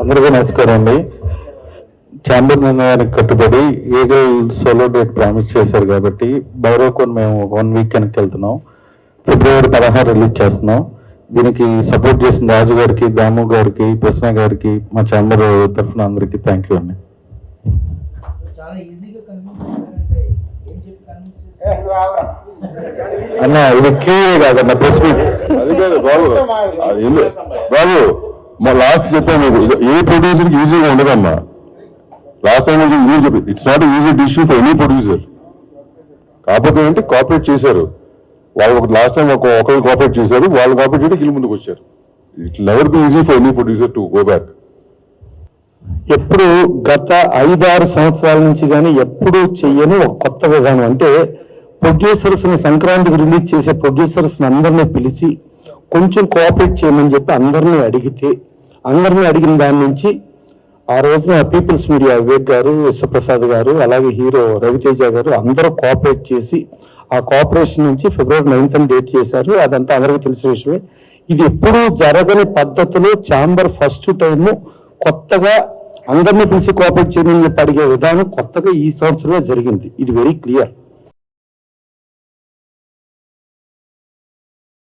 అందరికీ నమస్కారం అండి. ఛాంబర్ నిర్ణయానికి కట్టుబడి ఈగల్ సోలో డేట్ ప్రామిస్ చేశారు కాబట్టి బైరోకోన్ మేము వన్ వీక్ వెనక్కి వెళ్తున్నాం. ఫిబ్రవరి పదహారు రిలీజ్ చేస్తున్నాం. దీనికి సపోర్ట్ చేసిన రాజు గారికి దాము గారికి ప్రశ్న గారికి మా ఛాంబర్ తరఫున అందరికీ థ్యాంక్ యూ అండి. అన్న ఇది క్యూఏ కాదన్న ప్రెస్ మీట్. అది కాదు బాబు. బాబు మా లాస్ట్ చెప్పాను మీకు. ఏ ప్రొడ్యూసర్కి ఈజీగా ఉండదమ్మా. లాస్ట్ టైం ఈజీ చెప్పి. ఇట్స్ నాట్ ఈజీ డిష్యూ ఫర్ ఎనీ ప్రొడ్యూసర్ కాకపోతే ఏంటి? కాపరేట్ చేశారు. వాళ్ళు ఒక లాస్ట్ టైం ఒక ఒకరు కాపరేట్ చేశారు. వాళ్ళు కాపరేట్ చేయడం ఇల్లు ముందుకు వచ్చారు. It never be easy for any producer to go back ఎప్పుడు గత ఐదారు సంవత్సరాల నుంచి కానీ ఎప్పుడు చెయ్యని ఒక కొత్త విధానం. అంటే ప్రొడ్యూసర్స్ని సంక్రాంతికి రిలీజ్ చేసే ప్రొడ్యూసర్స్ని అందరినీ పిలిచి కొంచెం కోఆపరేట్ చేయమని చెప్పి అందరినీ అడిగితే అందరినీ అడిగిన దాని నుంచి ఆ రోజున పీపుల్స్ మీడియా వివేక్ గారు విశ్వప్రసాద్ గారు అలాగే హీరో రవితేజ గారు అందరూ కోఆపరేట్ చేసి ఆ కోఆపరేషన్ నుంచి ఫిబ్రవరి నైన్త్ డేట్ చేశారు. అదంతా అందరికీ తెలిసిన విషయమే. ఇది ఎప్పుడూ జరగని పద్ధతిలో ఛాంబర్ ఫస్ట్ టైము కొత్తగా అందరినీ పిలిచి కోఆపరేట్ చేయమని చెప్పి అడిగే విధానం కొత్తగా ఈ సంవత్సరమే జరిగింది. ఇది వెరీ క్లియర్